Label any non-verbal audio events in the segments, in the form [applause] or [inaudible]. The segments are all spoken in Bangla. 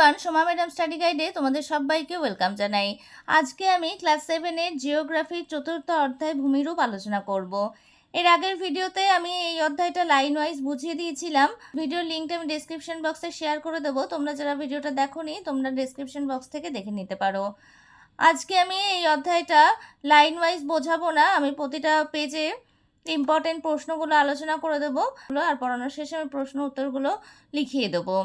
এভরিওয়ান সোমা ম্যাডাম স্টাডি গাইডে তোমাদের সবাইকে ওয়েলকাম জানাই। আজকে আমি ক্লাস সেভেনের জিওগ্রাফির চতুর্থ অধ্যায় ভূমিরূপ আলোচনা করব। এর আগের ভিডিওতে আমি এই অধ্যায়টা লাইন ওয়াইজ বুঝিয়ে দিয়েছিলাম। ভিডিওর লিঙ্কটা আমি ডেসক্রিপশন বক্সে শেয়ার করে দেবো। তোমরা যারা ভিডিওটা দেখোনি, তোমরা ডেসক্রিপশন বক্স থেকে দেখে নিতে পারো। আজকে আমি এই অধ্যায়টা লাইন ওয়াইজ বোঝাবো না। আমি প্রতিটা পেজে ইম্পর্টেন্ট প্রশ্নগুলো আলোচনা করে দেবো। আর পড়ানোর শেষে আমি প্রশ্ন উত্তরগুলো লিখিয়ে দেবো।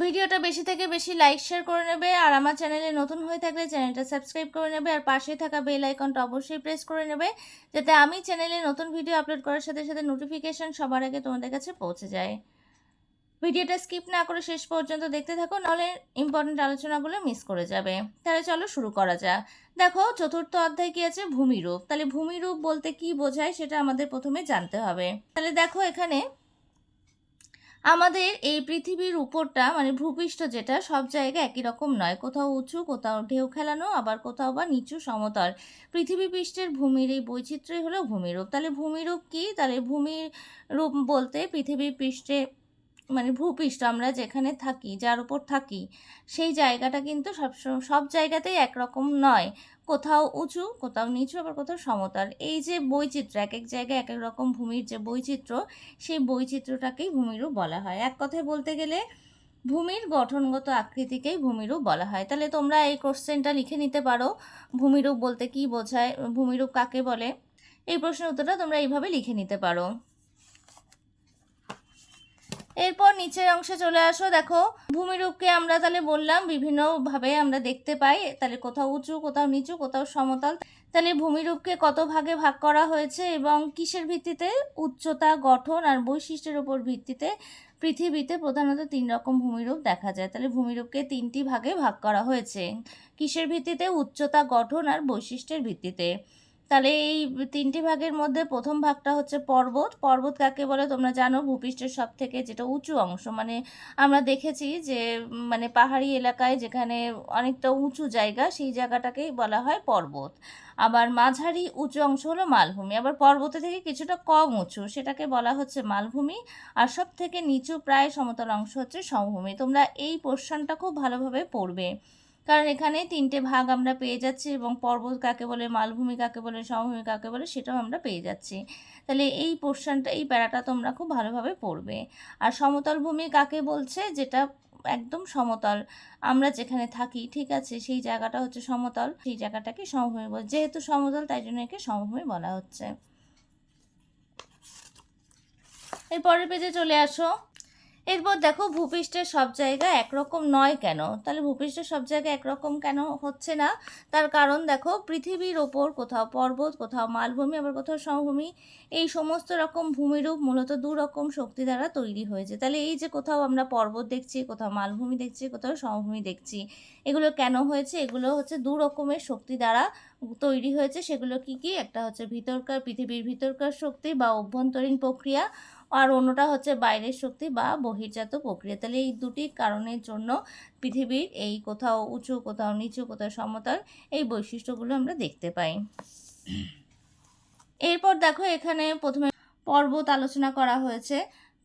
ভিডিওটা বেশি থেকে বেশি লাইক শেয়ার করে নেবে আর আমার চ্যানেলে নতুন হয়ে থাকলে চ্যানেলটা সাবস্ক্রাইব করে নেবে আর পাশে থাকা বেল আইকনটা অবশ্যই প্রেস করে নেবে যাতে আমি চ্যানেলে নতুন ভিডিও আপলোড করার সাথে সাথে নোটিফিকেশন সবার আগে তোমাদের কাছে পৌঁছে যায়। ভিডিওটা স্কিপ না করে শেষ পর্যন্ত দেখতে থাকো, নাহলে ইম্পর্টেন্ট আলোচনাগুলো মিস করে যাবে। তাহলে চলো শুরু করা যাক। দেখো, চতুর্থ অধ্যায় কি আছে? ভূমিরূপ। তাহলে ভূমিরূপ বলতে কি বোঝায় সেটা আমাদের প্রথমে জানতে হবে। তাহলে দেখো এখানে আমাদের এই পৃথিবীর উপরটা মানে ভূপৃষ্ঠ যেটা, সব জায়গায় একই রকম নয়। কোথাও উঁচু, কোথাও ঢেউ খেলানো, আবার কোথাও বা নিচু সমতল। পৃথিবী পৃষ্ঠের ভূমির এই বৈচিত্র্যই হলো ভূমিরূপ। তাহলে ভূমিরূপ কী? তাহলে ভূমির রূপ বলতে পৃথিবীর পৃষ্ঠে মানে ভূপৃষ্ঠ আমরা যেখানে থাকি, যার উপর থাকি, সেই জায়গাটা কিন্তু সব সব জায়গাতেই একরকম নয়। কোথাও উঁচু, কোথাও নিচু, আবার কোথাও সমতল। এই যে বৈচিত্র্য এক এক জায়গায় এক এক রকম ভূমির যে বৈচিত্র্য, সেই বৈচিত্র্যটাকেই ভূমিরূপ বলা হয়। এক কথায় বলতে গেলে, ভূমির গঠনগত আকৃতিকেই ভূমিরূপ বলা হয়। তাহলে তোমরা এই কোশ্চেনটা লিখে নিতে পারো। ভূমিরূপ বলতে কি বোঝায়? ভূমিরূপ কাকে বলে? এই প্রশ্নের উত্তরটা তোমরা এইভাবে লিখে নিতে পারো। এরপর নিচের অংশে চলে আসো, দেখো। ভূমিরূপকে আমরা তাহলে বললাম, বিভিন্নভাবে আমরা দেখতে পাই। তাহলে কোথাও উঁচু, কোথাও নিচু, কোথাও সমতল। তাহলে ভূমিরূপকে কত ভাগে ভাগ করা হয়েছে এবং কিসের ভিত্তিতে? উচ্চতা, গঠন আর বৈশিষ্ট্যের উপর ভিত্তিতে পৃথিবীতে প্রধানত তিন রকম ভূমিরূপ দেখা যায়। তাহলে ভূমিরূপকে তিনটি ভাগে ভাগ করা হয়েছে। কিসের ভিত্তিতে? উচ্চতা, গঠন আর বৈশিষ্ট্যের ভিত্তিতে। তাহলে এই তিনটি ভাগের মধ্যে প্রথম ভাগটা হচ্ছে পর্বত। পর্বত কাকে বলে তোমরা জানো? ভূপৃষ্ঠের সব থেকে যেটা উঁচু অংশ। মানে আমরা দেখেছি যে মানে পাহাড়ি এলাকায় যেখানে অনেকটা উঁচু জায়গা, সেই জায়গাটাকেই বলা হয় পর্বত। আবার মাঝারি উঁচু অংশ হলো মালভূমি। আবার পর্বতে থেকে কিছুটা কম উঁচু, সেটাকে বলা হচ্ছে মালভূমি। আর সব থেকে নিচু প্রায় সমতল অংশ হচ্ছে সমভূমি। তোমরা এই পোর্শনটা খুব ভালোভাবে পড়বে। কারণ এখানে তিনটে ভাগ আমরা পেয়ে যাচ্ছি এবং পর্বত কাকে বলে, মালভূমি কাকে বলে, সমভূমি কাকে বলে সেটাও আমরা পেয়ে যাচ্ছি। তাহলে এই পোর্শনটা এই প্যারাটা তোমরা খুব ভালোভাবে পড়বে। আর সমতল ভূমি কাকে বলছে? যেটা একদম সমতল। আমরা যেখানে থাকি, ঠিক আছে, সেই জায়গাটা হচ্ছে সমতল। সেই জায়গাটাকে সমভূমি বল, যেহেতু সমতল, তাই জন্য একে সমভূমি বলা হচ্ছে। এর পরের পেজে চলে আসো। এরপর দেখো ভূপৃষ্ঠের সব জায়গায় একরকম নয় কেন? তাহলে ভূপৃষ্ঠের সব জায়গায় একরকম কেন হচ্ছে না? তার কারণ দেখো পৃথিবীর ওপর কোথাও পর্বত, কোথাও মালভূমি, আবার কোথাও সমভূমি, এই সমস্ত রকম ভূমিরূপ মূলত দু রকম শক্তি দ্বারা তৈরি হয়েছে। তাহলে এই যে কোথাও আমরা পর্বত দেখছি, কোথাও মালভূমি দেখছি, কোথাও সমভূমি দেখছি, এগুলো কেন হয়েছে? এগুলো হচ্ছে দু রকমের শক্তি দ্বারা তৈরি হয়েছে সেগুলো কি কি? একটা হচ্ছে ভিতরকার পৃথিবীর ভিতরকার শক্তি বা অভ্যন্তরীণ প্রক্রিয়া আর অন্যটা হচ্ছে বাইরের শক্তি বা বহির্জাত প্রক্রিয়া। তাহলে এই দুটি কারণের জন্য পৃথিবীর এই কোথাও উঁচু কোথাও নিচু কোথাও সমতল এই বৈশিষ্ট্যগুলো আমরা দেখতে পাই। [clears throat] এরপর দেখো এখানে প্রথমে পর্বত আলোচনা করা হয়েছে।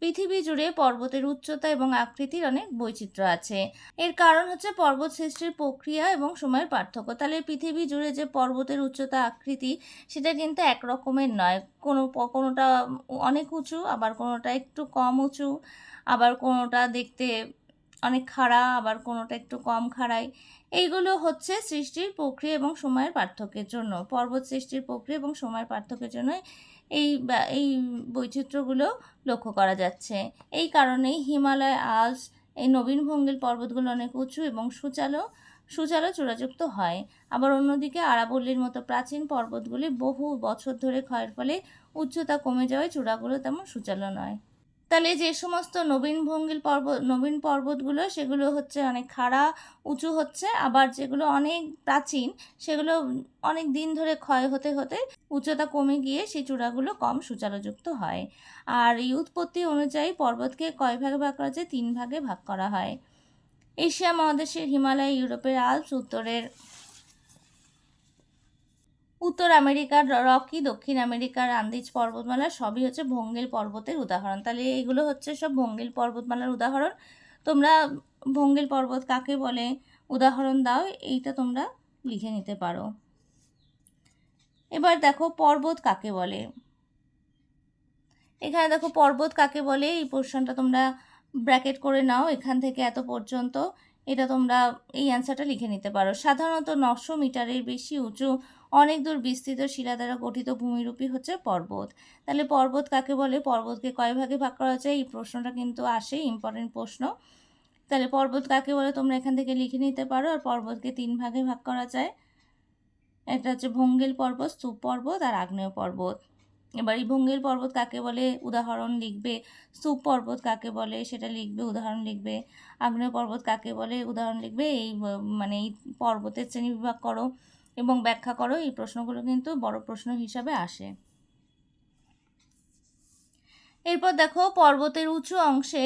পৃথিবী জুড়ে পর্বতের উচ্চতা এবং আকৃতির অনেক বৈচিত্র্য আছে। এর কারণ হচ্ছে পর্বত সৃষ্টির প্রক্রিয়া এবং সময়ের পার্থক্য। তাহলে পৃথিবী জুড়ে যে পর্বতের উচ্চতা, আকৃতি, সেটা কিন্তু একরকমের নয়। কোনো কোনোটা অনেক উঁচু, আবার কোনোটা একটু কম উঁচু, আবার কোনোটা দেখতে অনেক খাড়া, আবার কোনোটা একটু কম খাড়াই। এইগুলো হচ্ছে সৃষ্টির প্রক্রিয়া এবং সময়ের পার্থক্যের জন্য। পর্বত সৃষ্টির প্রক্রিয়া এবং সময়ের পার্থক্যের জন্য এই এই বৈচিত্র্যগুলো লক্ষ্য করা যাচ্ছে। এই কারণেই হিমালয় আজ এই নবীন ভঙ্গিল পর্বতগুলো অনেক উঁচু এবং সুচালো সুচালো চূড়াযুক্ত হয়। আবার অন্যদিকে আরাবল্লির মতো প্রাচীন পর্বতগুলি বহু বছর ধরে ক্ষয়ের ফলে উচ্চতা কমে যাওয়ায় চূড়াগুলো তেমন সুচালো নয়। তাহলে যে সমস্ত নবীন ভঙ্গিল পর্বত নবীন পর্বতগুলো, সেগুলো হচ্ছে অনেক খাড়া, উঁচু হচ্ছে, আবার যেগুলো অনেক প্রাচীন, সেগুলো অনেক দিন ধরে ক্ষয় হতে হতে উচ্চতা কমে গিয়ে সেই চূড়াগুলো কম সুচারুযুক্ত হয়। আর এই উৎপত্তি অনুযায়ী পর্বতকে কয় ভাগে ভাগ করা যায়? তিন ভাগে ভাগ করা হয়। এশিয়া মহাদেশের হিমালয়, ইউরোপের আলপস, উত্তরের উত্তর আমেরিকার রকি, দক্ষিণ আমেরিকার আন্দিজ পর্বতমালা সবই হচ্ছে ভঙ্গিল পর্বতের উদাহরণ। তাহলে এগুলো হচ্ছে সব ভঙ্গিল পর্বতমালার উদাহরণ। তোমরা ভঙ্গিল পর্বত কাকে বলে? উদাহরণ দাও, এইটা তোমরা লিখে নিতে পারো। এবার দেখো পর্বত কাকে বলে? এখানে দেখো পর্বত কাকে বলে? এই পোর্শনটা তোমরা ব্র্যাকেট করে নাও এখান থেকে এত পর্যন্ত। এটা তোমরা এই অ্যান্সারটা লিখে নিতে পারো। সাধারণত নশো মিটারের বেশি উঁচু অনেক দূর বিস্তৃত শিলা দ্বারা গঠিত ভূমিরূপী হচ্ছে পর্বত। তাহলে পর্বত কাকে বলে? পর্বতকে কয় ভাগে ভাগ করা যায় এই প্রশ্নটা কিন্তু আসে ইম্পর্টেন্ট প্রশ্ন। তাহলে পর্বত কাকে বলে? তোমরা এখান থেকে লিখে নিতে পারো। আর পর্বতকে তিন ভাগে ভাগ করা যায়। একটা হচ্ছে ভঙ্গেল পর্বত, স্তূপ পর্বত আর আগ্নেয় পর্বত। এবার এই ভঙ্গেল পর্বত কাকে বলে? উদাহরণ লিখবে। স্তূপ পর্বত কাকে বলে? সেটা লিখবে, উদাহরণ লিখবে। আগ্নেয় পর্বত কাকে বলে? উদাহরণ লিখবে। এই মানে এই পর্বতের শ্রেণি বিভাগ করো। এবং ব্যাখ্যা করো, এই প্রশ্নগুলো কিন্তু বড় প্রশ্ন হিসাবে আসে। এরপর দেখো, পর্বতের উঁচু অংশে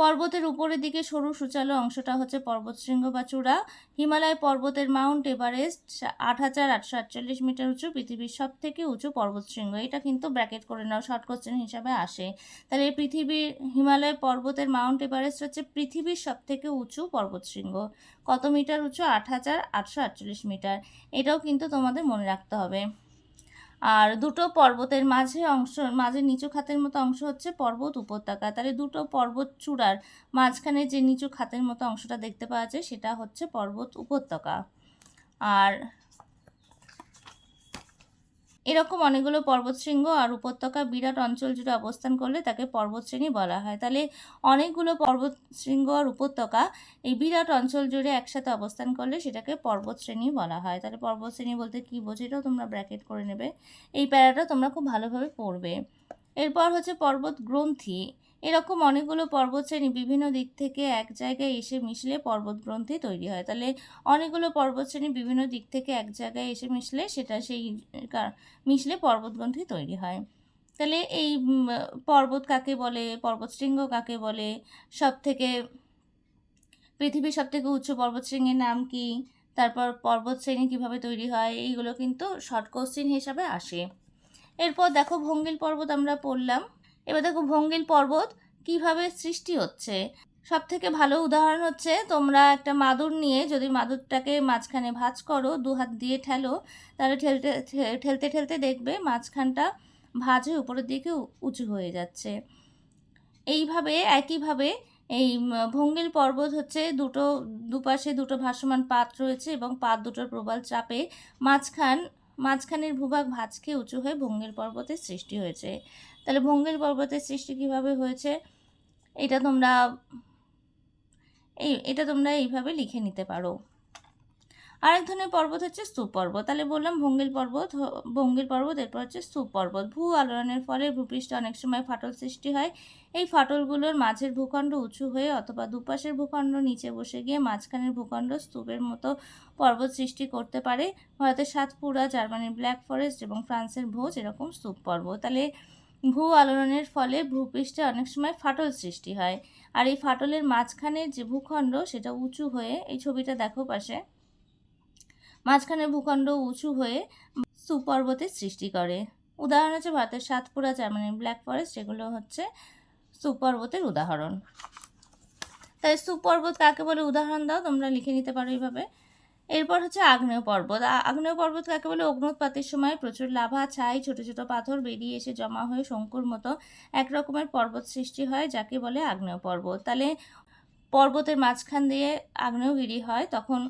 পর্বতের উপরের দিকে সরু সুচালো অংশটা হচ্ছে পর্বতশৃঙ্গ বা চূড়া। হিমালয় পর্বতের মাউন্ট এভারেস্ট আট হাজার আটশো আটচল্লিশ মিটার উঁচু, পৃথিবীর সব থেকে উঁচু পর্বতশৃঙ্গ এটা কিন্তু ব্র্যাকেট করে নাও, শর্ট কোশ্চেন হিসাবে আসে। তাহলে পৃথিবীর, হিমালয় পর্বতের মাউন্ট এভারেস্ট হচ্ছে পৃথিবীর সব থেকে উঁচু পর্বতশৃঙ্গ কত মিটার উঁচু? আট হাজার আটশো আটচল্লিশ মিটার। এটাও কিন্তু তোমাদের মনে রাখতে হবে। আর দুটো পর্বতের মাঝে অংশ, মাঝে নিচু খাতের মতো অংশ হচ্ছে পর্বত উপত্যকা। তাহলে দুটো পর্বত চূড়ার মাঝখানে যে নিচু খাতের মতো অংশটা দেখতে পাওয়া যায়, সেটা হচ্ছে পর্বত উপত্যকা। আর এরকম অনেকগুলো পর্বতশৃঙ্গ আর উপত্যকা বিরাট অঞ্চল জুড়ে অবস্থান করলে তাকে পর্বতশ্রেণী বলা হয়। তাহলে অনেকগুলো পর্বতশৃঙ্গ আর উপত্যকা এই বিরাট অঞ্চল জুড়ে একসাথে অবস্থান করলে সেটাকে পর্বতশ্রেণী বলা হয়। তাহলে পর্বতশ্রেণী বলতে কী বোঝে এটাও তোমরা ব্র্যাকেট করে নেবে। এই প্যারাটা তোমরা খুব ভালোভাবে পড়বে। এরপর হচ্ছে পর্বত গ্রন্থি এরকম অনেকগুলো পর্বতশ্রেণী বিভিন্ন দিক থেকে এক জায়গায় এসে মিশলে পর্বত গ্রন্থি তৈরি হয়। তাহলে অনেকগুলো পর্বতশ্রেণী বিভিন্ন দিক থেকে এক জায়গায় এসে মিশলে সেটা সেই মিশলে পর্বত গ্রন্থি তৈরি হয়। তাহলে এই পর্বত কাকে বলে, পর্বতশৃঙ্গ কাকে বলে সব থেকে পৃথিবীর সব থেকে উচ্চ পর্বতশৃঙ্গের নাম কি, তারপর পর্বতশ্রেণী কীভাবে তৈরি হয়, এইগুলো কিন্তু শর্ট কোশ্চেন হিসাবে আসে। এরপর দেখো ভঙ্গিল পর্বত আমরা পড়লাম। এবার দেখো ভঙ্গিল পর্বত কীভাবে সৃষ্টি হচ্ছে। সব থেকে ভালো উদাহরণ হচ্ছে তোমরা একটা মাদুর নিয়ে যদি মাদুরটাকে মাঝখানে ভাঁজ করো, দু হাত দিয়ে ঠেলো, তাহলে ঠেলতে ঠেলতে ঠেলতে দেখবে মাঝখানটা ভাঁজ উপরের দিকে উঁচু হয়ে যাচ্ছে। এইভাবে, একইভাবে এই ভঙ্গিল পর্বত হচ্ছে দুটো, দুপাশে দুটো ভাসমান পাত রয়েছে এবং পাত দুটোর প্রবাল চাপে মাঝখান মাঝখানের ভূভাগ ভাঁজ খেয়ে উঁচু হয়ে ভঙ্গের পর্বতের সৃষ্টি হয়েছে। তাহলে ভঙ্গের পর্বতের সৃষ্টি কীভাবে হয়েছে? এটা তোমরা এই, এটা তোমরা এইভাবে লিখে নিতে পারো। আরেক ধরনের পর্বত হচ্ছে স্তূপ পর্বত তাহলে বললাম ভঙ্গিল পর্বত ভঙ্গিল পর্বত, এরপর হচ্ছে স্তূপ পর্বত ভূ আলোড়নের ফলে ভূপৃষ্ঠে অনেক সময় ফাটল সৃষ্টি হয়। এই ফাটলগুলোর মাঝের ভূখণ্ড উঁচু হয়ে অথবা দুপাশের ভূখণ্ড নিচে বসে গিয়ে মাঝখানের ভূখণ্ড স্তূপের মতো পর্বত সৃষ্টি করতে পারে। ভারতের সাতপুরা, জার্মানির ব্ল্যাক ফরেস্ট এবং ফ্রান্সের ভোজ এরকম স্তূপ পর্বত তাহলে ভূ আলোড়নের ফলে ভূপৃষ্ঠে অনেক সময় ফাটল সৃষ্টি হয়। আর এই ফাটলের মাঝখানের যে ভূখণ্ড সেটা উঁচু হয়ে, এই ছবিটা দেখো পাশে। মাঝখানের ভূখণ্ড উঁচু হয়ে সুপর্বতের সৃষ্টি করে। উদাহরণ হচ্ছে ভারতের সাতপুরা, জার্মানির ব্ল্যাক ফরেস্ট এগুলো হচ্ছে সুপর্বতের উদাহরণ। তাই সুপর্বত কাকে বলে? উদাহরণ দাও, তোমরা লিখে নিতে পারো এইভাবে। এরপর হচ্ছে আগ্নেয় পর্বত। আগ্নেয় পর্বত কাকে বলে? অগ্নুৎপাতের সময় প্রচুর লাভা ছাই, ছোট ছোট পাথর বেরিয়ে এসে জমা হয়ে শঙ্কুর মতো এক রকমের পর্বত সৃষ্টি হয়, যাকে বলে আগ্নেয় পর্বত। তাহলে পর্বতের মাঝখান দিয়ে আগ্নেয়গিরি হয়, তখন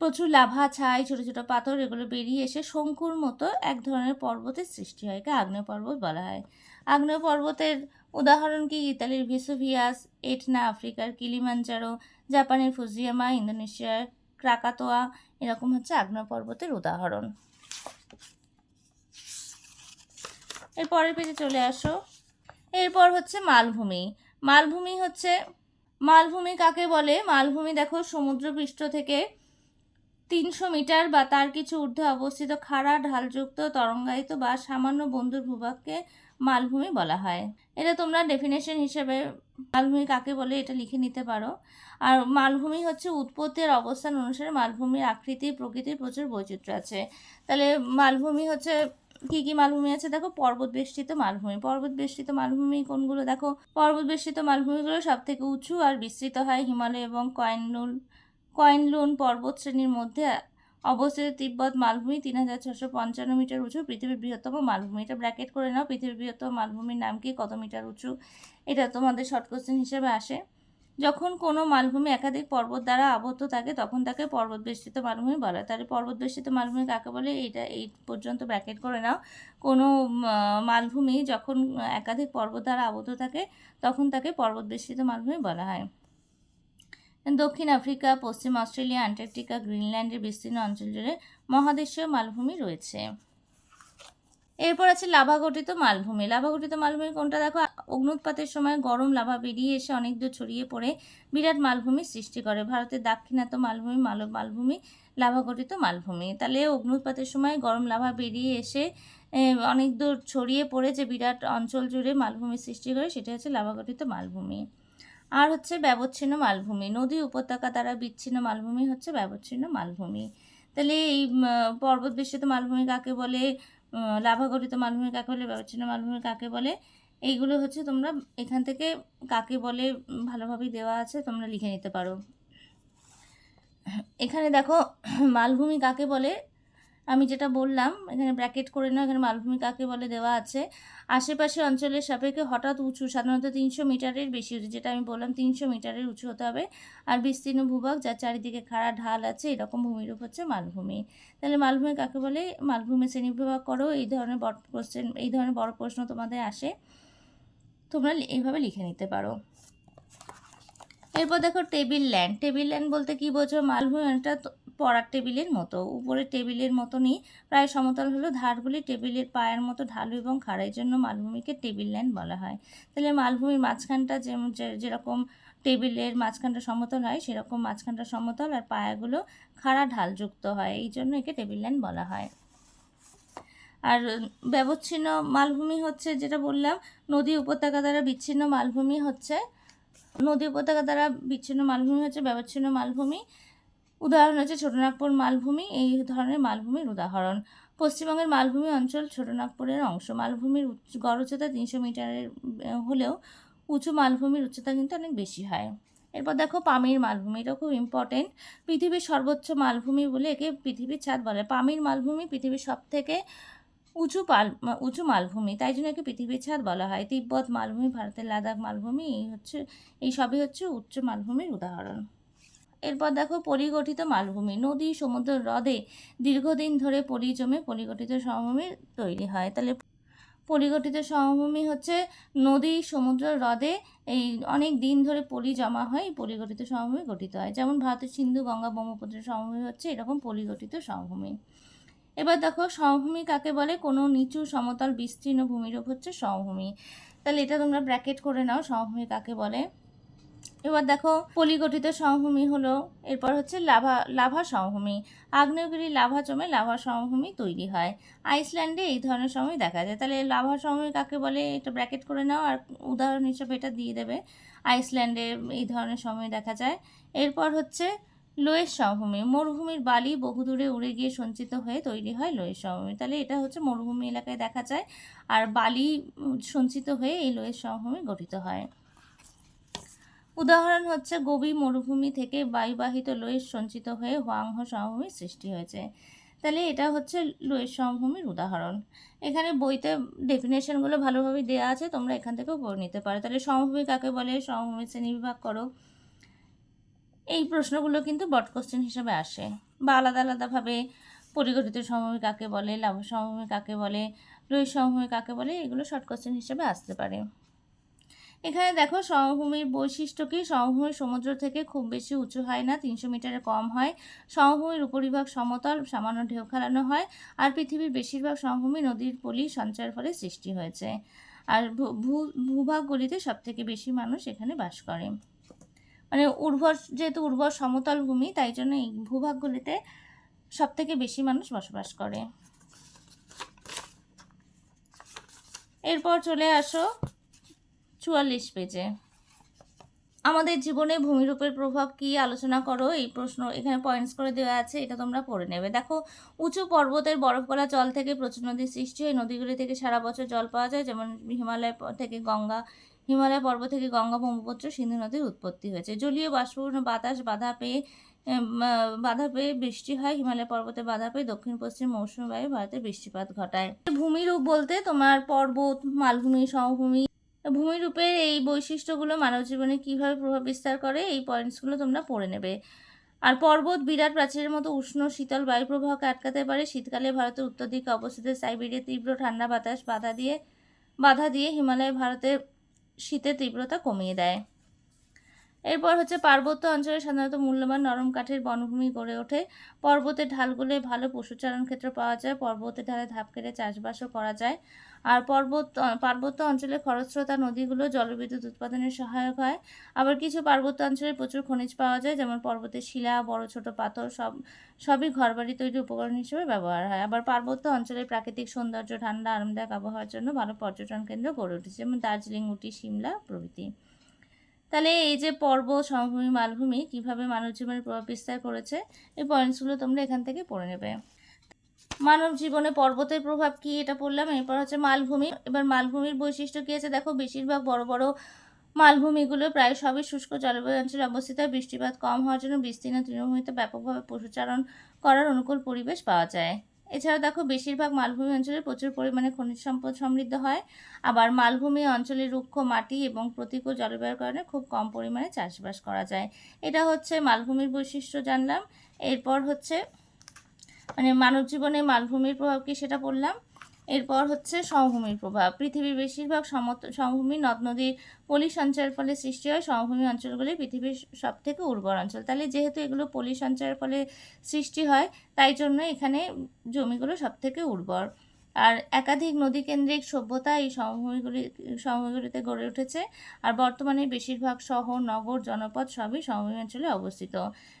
প্রচুর লাভা ছাই, ছোট ছোট পাথর এগুলো বেরিয়ে এসে শঙ্কুর মতো এক ধরনের পর্বতের সৃষ্টি হয়, একে আগ্নেয় পর্বত বলা হয়। আগ্নেয় পর্বতের উদাহরণ কি? ইতালির ভেসুভিয়াস, এটনা, আফ্রিকার কিলিমাঞ্জারো, জাপানের ফুজিয়ামা, ইন্দোনেশিয়ার ক্রাকাতোয়া, এরকম হচ্ছে আগ্নেয় পর্বতের উদাহরণ। এরপরের পেজে চলে আসো। এরপর হচ্ছে মালভূমি। মালভূমি হচ্ছে, মালভূমি কাকে বলে? মালভূমি দেখো সমুদ্রপৃষ্ঠ থেকে তিনশো মিটার বা তার কিছু ঊর্ধ্বে অবস্থিত খাড়া, ঢালযুক্ত, তরঙ্গায়িত বা সামান্য বন্ধুর ভূভাগকে মালভূমি বলা হয়। এটা তোমরা ডেফিনেশন হিসেবে মালভূমি কাকে বলে এটা লিখে নিতে পারো। আর মালভূমি হচ্ছে উৎপত্তির অবস্থান অনুসারে মালভূমির আকৃতি, প্রকৃতির প্রচুর বৈচিত্র্য আছে। তাহলে মালভূমি হচ্ছে, কি কি মালভূমি আছে? দেখো পর্বত বেষ্টিত মালভূমি। পর্বত বেষ্টিত মালভূমি কোনগুলো? দেখো পর্বত বেষ্টিত মালভূমিগুলো সব থেকে উঁচু আর বিস্তৃত হয় হিমালয় এবং কয়েনলুন কয়েনলুন পর্বত শ্রেণির মধ্যে অবস্থিত তিব্বত মালভূমি তিন হাজার ছশো পঞ্চান্ন মিটার উঁচু, পৃথিবীর বৃহত্তম মালভূমি এটা ব্র্যাকেট করে নাও। পৃথিবীর বৃহত্তম মালভূমির নাম কি? কত মিটার উঁচু? এটা তোমাদের শর্ট কোশ্চেন হিসেবে আসে। যখন কোনো মালভূমি একাধিক পর্বত দ্বারা আবদ্ধ থাকে, তখন তাকে পর্বত বেষ্টিত মালভূমি বলা। হয় তাহলে পর্বত বেষ্টিত মালভূমি কাকে বলে? এটা এই পর্যন্ত ব্র্যাকেট করে নাও। কোনো মালভূমি যখন একাধিক পর্বত দ্বারা আবদ্ধ থাকে, তখন তাকে পর্বত বেষ্টিত মালভূমি বলা হয়। দক্ষিণ আফ্রিকা, পশ্চিম অস্ট্রেলিয়া অ্যান্টার্কটিকা গ্রিনল্যান্ডের বিস্তীর্ণ অঞ্চল জুড়ে মহাদেশীয় মালভূমি রয়েছে। এরপর আছে লাভা গঠিত মালভূমি। লাভা গঠিত মালভূমি কোনটা? দেখো অগ্নুৎপাতের সময় গরম লাভা বেরিয়ে এসে অনেক দূর ছড়িয়ে পড়ে বিরাট মালভূমি সৃষ্টি করে। ভারতের দাক্ষিণাত্য মালভূমি, মাল, মালভূমি, লাভা গঠিত মালভূমি। তাহলে অগ্নুৎপাতের সময় গরম লাভা বেরিয়ে এসে অনেক দূর ছড়িয়ে পড়ে যে বিরাট অঞ্চল জুড়ে মালভূমি সৃষ্টি করে সেটা হচ্ছে লাভা গঠিত মালভূমি। আর হচ্ছে ব্যবচ্ছিন্ন মালভূমি। নদী উপত্যকা দ্বারা বিচ্ছিন্ন মালভূমি হচ্ছে ব্যবচ্ছিন্ন মালভূমি। তাহলে এই পর্বত বেষ্টিত মালভূমি কাকে বলে? উম, লাভাগঠিত মালভূমি কাকে বলে? ব্যবচ্ছিন্ন মালভূমি কাকে বলে? এইগুলো হচ্ছে তোমরা এখান থেকে কাকে বলে ভালোভাবেই দেওয়া আছে তোমরা লিখে নিতে পারো। এখানে দেখো মালভূমি কাকে বলে? আমি যেটা বললাম, এখানে ব্র্যাকেট করে নাও, এখানে মালভূমি কাকে বলে দেওয়া আছে। আশেপাশে অঞ্চলের সাপেক্ষে হঠাৎ উঁচু, সাধারণত তিনশো মিটারের বেশি উঁচু, যেটা আমি বললাম তিনশো মিটারের উঁচু হতে হবে। আর বিস্তীর্ণ ভূভাগ যার চারিদিকে খাড়া ঢাল আছে, এরকম ভূমিরূপ হচ্ছে মালভূমি। তাহলে মালভূমি কাকে বলে? মালভূমি শ্রেণীবিভাগ করো, এই ধরনের বড় কোশ্চেন এই ধরনের বড় প্রশ্ন তোমাদের আসে। তোমরা এইভাবে লিখে নিতে পারো। এরপর দেখো টেবিল ল্যান্ড টেবিল ল্যান্ড বলতে কি বোঝো? মালভূমি তো পড়ার টেবিলের মতো। উপরে টেবিলের মতনই প্রায় সমতল হলো ধারগুলি টেবিলের পায়ের মতো ঢালু এবং খাড়াই জন্য মালভূমিকে টেবিল ল্যান্ড বলা হয়। তাহলে মালভূমির মাঝখানটা যেমন যেরকম টেবিলের মাঝখানটা সমতল হয়, সেরকম মাঝখানটা সমতল আর পায়াগুলো খাড়া ঢালযুক্ত হয়। এই জন্য একে টেবিল ল্যান্ড বলা হয়। আর ব্যবচ্ছিন্ন মালভূমি হচ্ছে, যেটা বললাম, নদী উপত্যকা দ্বারা বিচ্ছিন্ন মালভূমি হচ্ছে, নদী উপত্যকা দ্বারা বিচ্ছিন্ন মালভূমি হচ্ছে ব্যবচ্ছিন্ন মালভূমি। উদাহরণ হচ্ছে ছোটনাগপুর মালভূমি, এই ধরনের মালভূমির উদাহরণ। পশ্চিমবঙ্গের মালভূমি অঞ্চল ছোটনাগপুরের অংশ। মালভূমির উচ্চ- গড় উচ্চতা তিনশো মিটারের হলেও উঁচু মালভূমির উচ্চতা কিন্তু অনেক বেশি হয়। এরপর দেখো পামির মালভূমি, এটা খুব ইম্পর্টেন্ট পৃথিবীর সর্বোচ্চ মালভূমি বলে একে পৃথিবীর ছাদ বলে। পামির মালভূমি পৃথিবীর সব থেকে উঁচু পাল উঁচু মালভূমি, তাই জন্য একে পৃথিবীর ছাদ বলা হয়। তিব্বত মালভূমি, ভারতের লাদাখ মালভূমি, এই হচ্ছে, এই সবই হচ্ছে উচ্চ মালভূমির উদাহরণ। এরপর দেখো পরিগঠিত মালভূমি। নদী, সমুদ্র, হ্রদে দীর্ঘদিন ধরে পলি জমে পরিগঠিত সমভূমি তৈরি হয়। তাহলে পরিগঠিত সমভূমি হচ্ছে নদী, সমুদ্র, হ্রদে এই অনেক দিন ধরে পলি জমা হয়, পরিগঠিত সমভূমি গঠিত হয়। যেমন ভারতের সিন্ধু গঙ্গা ব্রহ্মপুত্রের সমভূমি হচ্ছে এরকম পরিগঠিত সমভূমি। এবার দেখো সমভূমি কাকে বলে? কোনো নিচু সমতল বিস্তীর্ণ ভূমিরূপ হচ্ছে সমভূমি। তাহলে এটা তোমরা ব্র্যাকেট করে নাও সমভূমি কাকে বলে। এবার দেখো পলিগঠিত সমভূমি হলো, এরপর হচ্ছে লাভা লাভা সমভূমি। আগ্নেয়গিরি লাভা জমে লাভা সমভূমি তৈরি হয়। আইসল্যান্ডে এই ধরনের সময় দেখা যায়। তাহলে লাভা সমভূমি কাকে বলে? এটা ব্র্যাকেট করে নাও আর উদাহরণ হিসেবে এটা দিয়ে দেবে। আইসল্যান্ডে এই ধরনের সময় দেখা যায়। এরপর হচ্ছে লোয়ের সমভূমি। মরুভূমির বালি বহুদূরে উড়ে গিয়ে সঞ্চিত হয়ে তৈরি হয় লোয়ের সমভূমি। তাহলে এটা হচ্ছে মরুভূমি এলাকায় দেখা যায়। আর বালি সঞ্চিত হয়ে এই লোয়ের সমভূমি গঠিত হয়। উদাহরণ হচ্ছে গভীর মরুভূমি থেকে বায়ুবাহিত লোয়ের সঞ্চিত হয়ে হোয়াংহ সমভূমির সৃষ্টি হয়েছে। তাহলে এটা হচ্ছে লোয়ের সমভূমির উদাহরণ। এখানে বইতে ডেফিনেশনগুলো ভালোভাবে দেওয়া আছে, তোমরা এখান থেকেও পড়ে নিতে পারো। তাহলে সমভূমি কাকে বলে? সমভূমি শ্রেণীবিভাগ করো। এই প্রশ্নগুলো কিন্তু বট কোশ্চেন হিসেবে আসে। বা আলাদা আলাদাভাবে পরিগঠিত সমভূমি কাকে বলে? লাভ সমভূমি কাকে বলে? লোহিত সমভূমি কাকে বলে? এগুলো শর্ট কোশ্চেন হিসেবে আসতে পারে। এখানে দেখো সমভূমির বৈশিষ্ট্য কি? সমভূমি সমুদ্র থেকে খুব বেশি উঁচু হয় না, তিনশো মিটারে কম হয়। সমভূমির উপরিভাগ সমতল, সামান্য ঢেউ খেলানো হয় আর পৃথিবীর বেশিরভাগ সমভূমি নদীর পলি সঞ্চয়ের ফলে সৃষ্টি হয়েছে। আর ভূ- ভূভাগগুলিতে সব থেকে বেশি মানুষ এখানে বাস করে। মানে উর্বর, যেহেতু উর্বর সমতল ভূমি, তাই জন্য এই ভূভাগগুলিতে সব থেকে বেশি মানুষ বসবাস করে। এরপর চলে আসো চুয়াল্লিশ পেজে। আমাদের জীবনে ভূমিরূপের প্রভাব কি? আলোচনা করো। এই প্রশ্ন এখানে পয়েন্টস করে দেওয়া আছে, এটা তোমরা পড়ে নেবে। দেখো, উঁচু পর্বতের বরফ গলা জল থেকে প্রচুর নদীর সৃষ্টি হয়। নদীগুলি থেকে সারা বছর জল পাওয়া যায়। যেমন হিমালয় থেকে গঙ্গা, হিমালয় পর্বত থেকে গঙ্গা ব্রহ্মপুত্র, সিন্ধু নদীর উৎপত্তি হয়েছে। জলীয় বাষ্পপূর্ণ বাতাস বাধা পেয়ে বাধা পেয়ে বৃষ্টি হয়। হিমালয় পর্বতে বাধা পেয়ে দক্ষিণ, পশ্চিম মৌসুমী বায়ু ভারতে বৃষ্টিপাত ঘটায়। ভূমিরূপ বলতে তোমার পর্বত, মালভূমি, সমভূমি ভূমিরূপের এই বৈশিষ্ট্যগুলো মানব জীবনে কীভাবে প্রভাব বিস্তার করে, এই পয়েন্টসগুলো তোমরা পড়ে নেবে। আর পর্বত বিরাট প্রাচীরের মতো উষ্ণ শীতল বায়ু প্রবাহকে আটকাতে পারে। শীতকালে ভারতের উত্তর দিকে অবস্থিত সাইবেরিয়া তীব্র ঠান্ডা বাতাস বাধা দিয়ে বাধা দিয়ে হিমালয় ভারতের শীতের তীব্রতা কমিয়ে দেয়। এরপর হচ্ছে পার্বত্য অঞ্চলে সাধারণত মূল্যবান নরম কাঠের বনভূমি গড়ে ওঠে। পর্বতের ঢালগুলোয় ভালো পশুচারণ ক্ষেত্র পাওয়া যায়। পর্বতের ঢালে ধাপ কেটে চাষবাসও করা যায়। আর পর্বত, পার্বত্য অঞ্চলে খরস্রোতা নদীগুলো জলবিদ্যুৎ উৎপাদনের সহায়ক হয়। আবার কিছু পার্বত্য অঞ্চলে প্রচুর খনিজ পাওয়া যায়, যেমন পর্বতের শিলা, বড় ছোট পাথর, সব, সবই ঘরবাড়ি তৈরি উপকরণ হিসেবে ব্যবহার হয়। আবার পার্বত্য অঞ্চলের প্রাকৃতিক সৌন্দর্য, ঠান্ডা, আরামদায়ক আবহাওয়ার জন্য ভালো পর্যটন কেন্দ্র গড়ে উঠেছে, যেমন দার্জিলিং উটি সিমলা প্রভৃতি। তাহলে এই যে পর্বত সমভূমি, মালভূমি কীভাবে মানব জীবনের প্রভাব বিস্তার করেছে, এই পয়েন্টসগুলো তোমরা এখান থেকে পড়ে নেবে। মানব জীবনে পর্বতের প্রভাব কি এটা পড়লাম? এরপর হচ্ছে মালভূমি। এবার মালভূমির বৈশিষ্ট্য কি আছে? দেখো, বেশিরভাগ বড় বড় মালভূমিগুলো প্রায় সবই শুষ্ক জলবায়ু অঞ্চলে অবস্থিত। বৃষ্টিপাত কম হওয়ার জন্য বিস্তীর্ণ তৃণভূমিতে ব্যাপকভাবে পশুচারণ করার অনুকূল পরিবেশ পাওয়া যায়। এছাড়া দেখো, বেশিরভাগ মালভূমি অঞ্চলে প্রচুর পরিমাণে খনিজ সম্পদ সমৃদ্ধ হয়। আবার মালভূমি অঞ্চলে রুক্ষ মাটি এবং প্রতিকূল জলবায়ুর কারণে খুব কম পরিমাণে চাষবাস করা যায়। এটা হচ্ছে মালভূমির বৈশিষ্ট্য জানলাম। এরপর হচ্ছে মানে মানব জীবনে মালভূমির প্রভাব কি সেটা পড়লাম এরপর হচ্ছে সমভূমির প্রভাব। পৃথিবীর বেশিরভাগ সমত সমভূমি নদ নদীর পলি সঞ্চয়ের ফলে সৃষ্টি হয়। সমভূমি অঞ্চলগুলি পৃথিবীর সব থেকে উর্বর অঞ্চল। তাহলে যেহেতু এগুলো পলি সঞ্চয়ের ফলে সৃষ্টি হয়, তাই জন্য এখানে জমিগুলো সব থেকে উর্বর। আর একাধিক নদীকেন্দ্রিক সভ্যতা এই সমভূমিগুলি, সমভূমিগুলিতে গড়ে উঠেছে। আর বর্তমানে বেশিরভাগ শহর, নগর, জনপদ সবই সমভূমি অঞ্চলে অবস্থিত।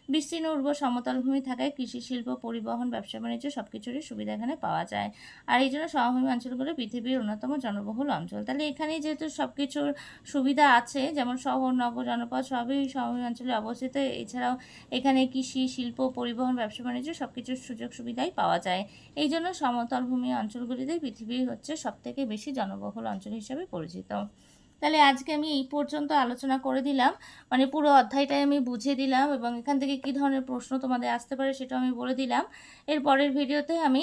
বিস্তীর্ণ উর্বর সমতল ভূমি থাকায় কৃষি, শিল্প, পরিবহন, ব্যবসা, বাণিজ্য সব কিছুরই সুবিধা এখানে পাওয়া যায়। আর এই জন্য সমভূমি অঞ্চলগুলো পৃথিবীর অন্যতম জনবহুল অঞ্চল। তাহলে এখানে যেহেতু সব কিছুর সুবিধা আছে, যেমন শহর, নগর, জনপদ সবই সমভূমি অঞ্চলে অবস্থিত। এছাড়াও এখানে কৃষি, শিল্প, পরিবহন, ব্যবসা, বাণিজ্য সব কিছুর সুযোগ সুবিধাই পাওয়া যায়। এই জন্য সমতল ভূমি অঞ্চলগুলিতে পৃথিবী হচ্ছে সব থেকে বেশি জনবহুল অঞ্চল হিসেবে পরিচিত। তাহলে আজকে আমি এই পর্যন্ত আলোচনা করে দিলাম। মানে পুরো অধ্যায়টাই আমি বুঝে দিলাম এবং এখান থেকে কি ধরনের প্রশ্ন তোমাদের আসতে পারে সেটা আমি বলে দিলাম। এর পরের ভিডিওতে আমি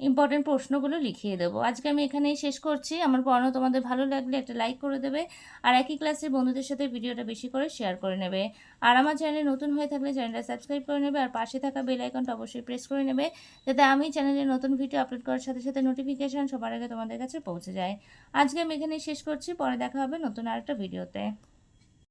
ইম্পর্টেন্ট প্রশ্নগুলো লিখিয়ে দেবো। আজকে আমি এখানেই শেষ করছি। আমার পড়ানো তোমাদের ভালো লাগলে একটা লাইক করে দেবে আর একই ক্লাসের বন্ধুদের সাথে ভিডিওটা বেশি করে শেয়ার করে নেবে। আর আমার চ্যানেলে নতুন হয়ে থাকলে চ্যানেলটা সাবস্ক্রাইব করে নেবে আর পাশে থাকা বেল আইকনটা অবশ্যই প্রেস করে নেবে যাতে আমি চ্যানেলে নতুন ভিডিও আপলোড করার সাথে সাথে নোটিফিকেশান সবার আগে তোমাদের কাছে পৌঁছে যায়। আজকে আমি এখানেই শেষ করছি। পরে দেখা হবে নতুন আরেকটা ভিডিওতে